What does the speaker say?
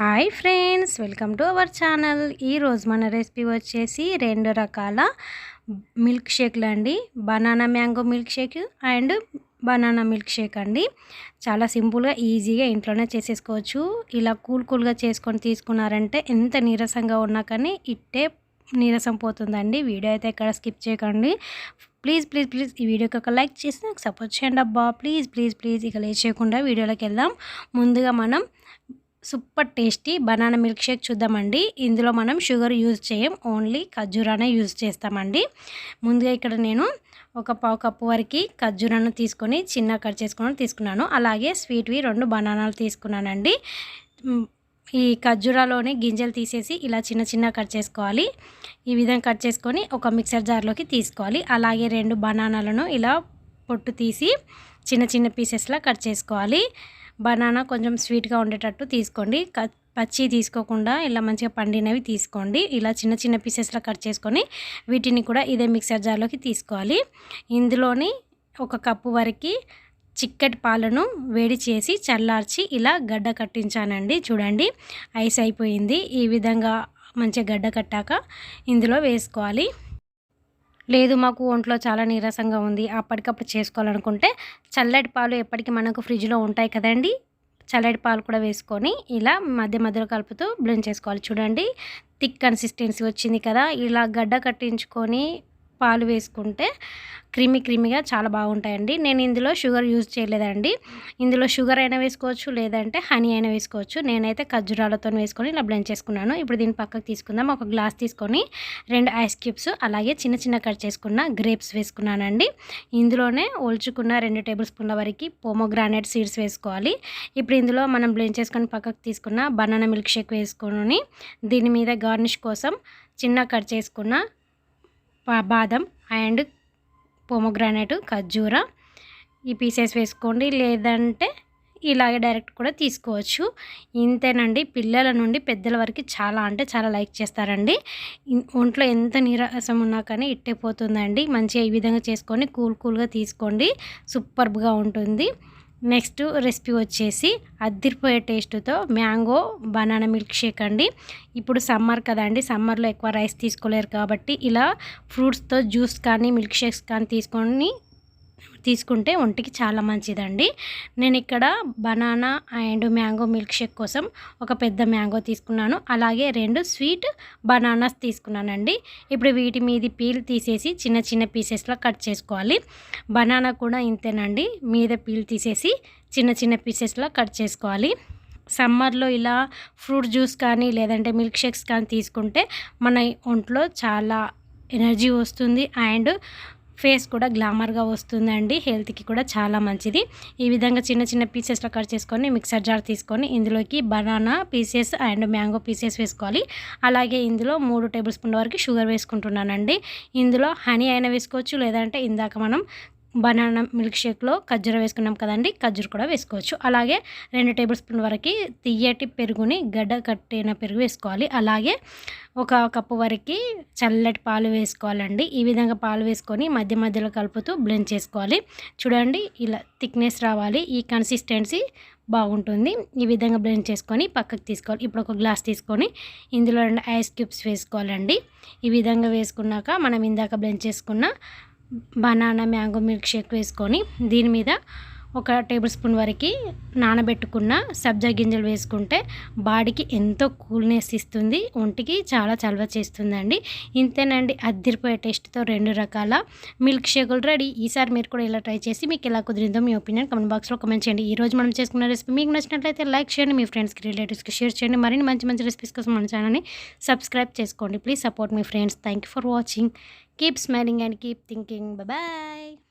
Hi friends welcome to our channel. ఈరోజు మన recipe వచ్చేసి రెండు రకాల మిల్క్ షేక్లు అండి. Banana mango milkshake and banana milkshake అండి. చాలా సింపుల్గా ఈజీగా ఇంట్లోనే చేసేసుకోవచ్చు. ఇలా కూల్ కూల్గా చేసుకొని తీసుకున్నారంటే ఎంత నీరసంగా ఉన్నా కానీ ఇట్టే నీరసం పోతుందండి. వీడియో అయితే ఎక్కడ స్కిప్ చేయకండి. ప్లీజ్ ప్లీజ్ ప్లీజ్ ఈ వీడియోకి ఒక లైక్ చేసి నాకు సపోర్ట్ చేయండి అబ్బా. ప్లీజ్ ప్లీజ్ ప్లీజ్ ఇక లేట్ చేయకుండా వీడియోలోకి వెళ్దాం. ముందుగా మనం super tasty banana milk shake చూద్దామండి. ఇందులో మనం షుగర్ యూజ్ చేయం ఓన్లీ ఖర్జూరానే యూజ్ చేస్తామండి. ముందుగా ఇక్కడ నేను ఒక పావు కప్పు వరకు ఖర్జూరాను తీసుకొని చిన్న కట్ చేసుకొని తీసుకున్నాను. అలాగే స్వీట్వి రెండు బనానాలు తీసుకున్నానండి. ఈ ఖర్జూరాలోని గింజలు తీసేసి ఇలా చిన్న చిన్న కట్ చేసుకోవాలి. ఈ విధంగా కట్ చేసుకొని ఒక మిక్సర్ జార్లోకి తీసుకోవాలి. అలాగే రెండు బనానాలను ఇలా పొట్టు తీసి చిన్న చిన్న పీసెస్లా కట్ చేసుకోవాలి. బనానా కొంచెం స్వీట్గా ఉండేటట్టు తీసుకోండి. పచ్చి తీసుకోకుండా ఇలా మంచిగా పండినవి తీసుకోండి. ఇలా చిన్న చిన్న పీసెస్లో కట్ చేసుకొని వీటిని కూడా ఇదే మిక్సర్ జార్లోకి తీసుకోవాలి. ఇందులోని ఒక కప్పు వరకు చిక్కటి పాలను వేడి చేసి చల్లార్చి ఇలా గడ్డ కట్టించానండి. చూడండి ఐస్ అయిపోయింది. ఈ విధంగా మంచిగా గడ్డ కట్టాక ఇందులో వేసుకోవాలి. లేదు మాకు ఒంట్లో చాలా నీరసంగా ఉంది. అప్పటికప్పుడు చేసుకోవాలనుకుంటే చల్లటి పాలు ఎప్పటికీ మనకు ఫ్రిడ్జ్లో ఉంటాయి కదండి. చల్లటి పాలు కూడా వేసుకొని ఇలా మధ్య మధ్యలో కలుపుతూ బ్లెండ్ చేసుకోవాలి. చూడండి థిక్ కన్సిస్టెన్సీ వచ్చింది కదా. ఇలా గడ్డ కట్టించుకొని పాలు వేసుకుంటే క్రీమీ క్రీమీగా చాలా బాగుంటాయండి. నేను ఇందులో షుగర్ యూజ్ చేయలేదండి. ఇందులో షుగర్ అయినా వేసుకోవచ్చు లేదంటే హనీ అయినా వేసుకోవచ్చు. నేనైతే ఖర్జూరాలతో వేసుకొని ఇలా బ్లెండ్ చేసుకున్నాను. ఇప్పుడు దీన్ని పక్కకు తీసుకుందాం. ఒక గ్లాస్ తీసుకొని రెండు ఐస్ క్యూబ్స్ అలాగే చిన్న చిన్న కట్ చేసుకున్న గ్రేప్స్ వేసుకున్నానండి. ఇందులోనే ఒల్చుకున్న రెండు టేబుల్ స్పూన్ల వరకు పోమోగ్రానైట్ సీడ్స్ వేసుకోవాలి. ఇప్పుడు ఇందులో మనం బ్లెండ్ చేసుకొని పక్కకు తీసుకున్న బనానా మిల్క్ షేక్ వేసుకొని దీని మీద గార్నిష్ కోసం చిన్న కట్ చేసుకున్న బాదం అండ్ పోమోగ్రానైట్ ఖర్జూర ఈ పీసెస్ వేసుకోండి. లేదంటే ఇలాగే డైరెక్ట్ కూడా తీసుకోవచ్చు. ఇంతేనండి. పిల్లల నుండి పెద్దల వరకు చాలా అంటే చాలా లైక్ చేస్తారండి. ఒంట్లో ఎంత నీరసం ఉన్నా కానీ ఇట్టేపోతుందండి మంచిగా ఈ విధంగా చేసుకొని కూల్ కూల్గా తీసుకోండి. సూపర్గా ఉంటుంది. నెక్స్ట్ రెసిపీ వచ్చేసి అద్దిరిపోయే టేస్ట్తో మ్యాంగో బనానా మిల్క్ షేక్ అండి. ఇప్పుడు సమ్మర్ కదండి సమ్మర్లో ఎక్కువ రైస్ తీసుకోలేరు కాబట్టి ఇలా ఫ్రూట్స్తో జ్యూస్ కానీ మిల్క్ షేక్స్ కానీ తీసుకొని తీసుకుంటే ఒంటికి చాలా మంచిదండి. నేను ఇక్కడ banana and mango milk shake కోసం ఒక పెద్ద మ్యాంగో తీసుకున్నాను. అలాగే రెండు స్వీట్ బనానాస్ తీసుకున్నానండి. ఇప్పుడు వీటి మీది పీల్ తీసేసి చిన్న చిన్న పీసెస్లో కట్ చేసుకోవాలి. బనానా కూడా ఇంతేనండి. మీద పీల్ తీసేసి చిన్న చిన్న పీసెస్లో కట్ చేసుకోవాలి. సమ్మర్లో ఇలా ఫ్రూట్ జ్యూస్ కానీ లేదంటే మిల్క్ షేక్స్ కానీ తీసుకుంటే మన ఒంట్లో చాలా ఎనర్జీ వస్తుంది. అండ్ ఫేస్ కూడా గ్లామర్గా వస్తుందండి. హెల్త్కి కూడా చాలా మంచిది. ఈ విధంగా చిన్న చిన్న పీసెస్లో కట్ చేసుకొని మిక్సర్ జార్ తీసుకొని ఇందులోకి banana pieces and mango pieces వేసుకోవాలి. అలాగే ఇందులో మూడు టేబుల్ స్పూన్ల వరకు షుగర్ వేసుకుంటున్నానండి. ఇందులో హనీ అయినా వేసుకోవచ్చు లేదంటే ఇందాక మనం బనానా మిల్క్ షేక్లో ఖర్జూర వేసుకున్నాం కదండి ఖర్జూర కూడా వేసుకోవచ్చు. అలాగే రెండు టేబుల్ స్పూన్ వరకు తియ్యటి పెరుగుని గడ్డ కట్టిన పెరుగు వేసుకోవాలి. అలాగే ఒక కప్పు వరకు చల్లటి పాలు వేసుకోవాలండి. ఈ విధంగా పాలు వేసుకొని మధ్య మధ్యలో కలుపుతూ బ్లెండ్ చేసుకోవాలి. చూడండి ఇలా థిక్నెస్ రావాలి. ఈ కన్సిస్టెన్సీ బాగుంటుంది. ఈ విధంగా బ్లెండ్ చేసుకొని పక్కకు తీసుకోవాలి. ఇప్పుడు ఒక గ్లాస్ తీసుకొని ఇందులో రెండు ఐస్ క్యూబ్స్ వేసుకోవాలండి. ఈ విధంగా వేసుకున్నాక మనం ఇందాక బ్లెండ్ చేసుకున్న బనానా మ్యాంగో మిల్క్ షేక్ వేసుకొని దీని మీద ఒక టేబుల్ స్పూన్ వరకు నానబెట్టుకున్న సబ్జా గింజలు వేసుకుంటే బాడీకి ఎంతో కూల్నెస్ ఇస్తుంది ఒంటికి చాలా చలవ చేస్తుందండి. ఇంతేనండి అద్దరిపోయే టేస్ట్తో రెండు రకాల మిల్క్ షేకులు రెడీ. ఈసారి మీరు కూడా ఇలా ట్రై చేసి మీకు ఎలా కుదిరిందో మీ ఒపీనియన్ కమెంట్ బాక్స్లో కమెంట్ చేయండి. ఈ రోజు మనం చేసుకున్న రెసిపీ మీకు నచ్చినట్లయితే లైక్ చేయండి మీ ఫ్రెండ్స్కి రిలేటివ్స్కి షేర్ చేయండి. మరిన్ని మంచి మంచి రెసిపీస్ కోసం మన ఛానల్ని సబ్స్క్రైబ్ చేసుకోండి. Please support me friends. Thank for watching. Keep smiling and keep thinking. Bye.